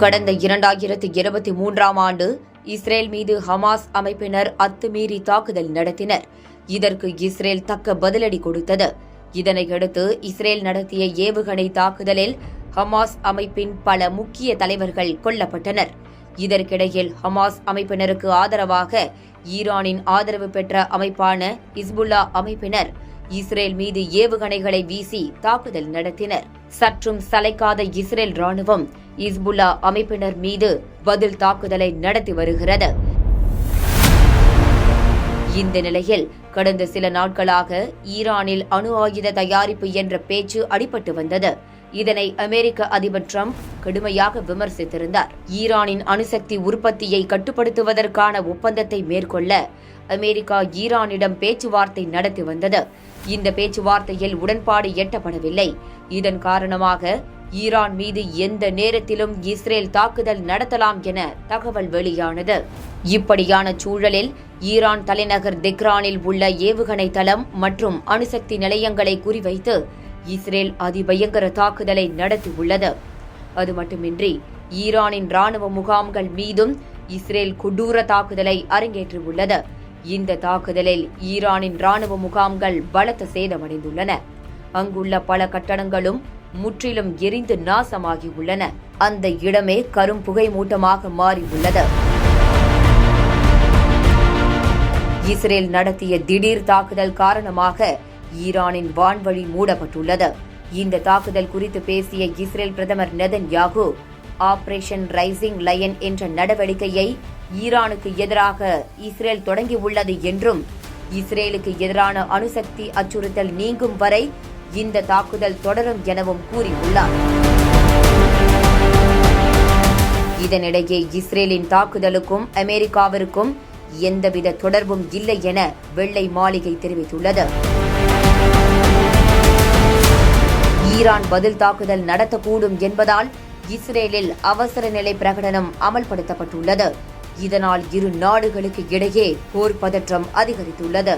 கடந்த இரண்டாயிரத்தி இருபத்தி மூன்றாம் ஆண்டு இஸ்ரேல் மீது ஹமாஸ் அமைப்பினர் அத்துமீறி தாக்குதல் நடத்தினர். இதற்கு இஸ்ரேல் தக்க பதிலடி கொடுத்தது. இதனையடுத்து இஸ்ரேல் நடத்திய ஏவுகணை தாக்குதலில் ஹமாஸ் அமைப்பின் பல முக்கிய தலைவர்கள் கொல்லப்பட்டனர். இதற்கிடையில் ஹமாஸ் அமைப்பினருக்கு ஆதரவாக ஈரானின் ஆதரவு பெற்ற அமைப்பான இஸ்புல்லா அமைப்பினர் இஸ்ரேல் மீது ஏவுகணைகளை வீசி தாக்குதல் நடத்தினர். சற்றும் சளைக்காத இஸ்ரேல் ராணுவம் இஸ்புல்லா அமைப்பினர் மீது பதில் தாக்குதலை நடத்தி வருகிறது. இந்த நிலையில் கடந்த சில நாட்களாக ஈரானில் அணு ஆயுத தயாரிப்பு என்ற பேச்சு அடிபட்டு வந்தது. இதனை அமெரிக்க அதிபர் டிரம்ப் கடுமையாக விமர்சித்திருந்தார். ஈரானின் அணுசக்தி உற்பத்தியை கட்டுப்படுத்துவதற்கான ஒப்பந்தத்தை மேற்கொள்ள அமெரிக்கா ஈரானிடம் பேச்சுவார்த்தை நடத்தி வந்தது. இந்த பேச்சுவார்த்தையில் உடன்பாடு எட்டப்படவில்லை. இதன் காரணமாக ஈரான் மீது எந்த நேரத்திலும் இஸ்ரேல் தாக்குதல் நடத்தலாம் என தகவல் வெளியானது. இப்படியான சூழலில் ஈரான் தலைநகர் தெக்ரானில் உள்ள ஏவுகணை தளம் மற்றும் அணுசக்தி நிலையங்களை குறிவைத்து இஸ்ரேல் அதிபயங்கர தாக்குதலை நடத்தியுள்ளது. அது மட்டுமின்றி ஈரானின் ராணுவ முகாம்கள் மீதும் இஸ்ரேல் கொடூர தாக்குதலை அரங்கேற்றியுள்ளது. இந்த தாக்குதலில் ஈரானின் ராணுவ முகாம்கள் பலத்த சேதமடைந்துள்ளன. அங்குள்ள பல கட்டடங்களும் முற்றிலும் எரிந்து நாசமாகியுள்ளன. அந்த இடமே கரும் புகை மூட்டமாக மாறியுள்ளது. இஸ்ரேல் நடத்திய திடீர் தாக்குதல் காரணமாக ஈரானின் வான்வழி மூடப்பட்டுள்ளது. இந்த தாக்குதல் குறித்து பேசிய இஸ்ரேல் பிரதமர் Netanyahu operation rising lion என்ற நடவடிக்கையை ஈரானுக்கு எதிராக இஸ்ரேல் தொடங்கியுள்ளது என்றும் இஸ்ரேலுக்கு எதிரான அணுசக்தி அச்சுறுத்தல் நீங்கும் வரை இந்த தாக்குதல் தொடரும் எனவும் கூறியுள்ளார். இதனிடையே இஸ்ரேலின் தாக்குதலுக்கும் அமெரிக்காவிற்கும் எந்தவித தொடர்பும் இல்லை என வெள்ளை மாளிகை தெரிவித்துள்ளது. ஈரான் பதில் தாக்குதல் நடத்தக்கூடும் என்பதால் இஸ்ரேலில் அவசர நிலை பிரகடனம் அமல்படுத்தப்பட்டுள்ளது. இதனால் இரு நாடுகளுக்கு இடையே போர் பதற்றம் அதிகரித்துள்ளது.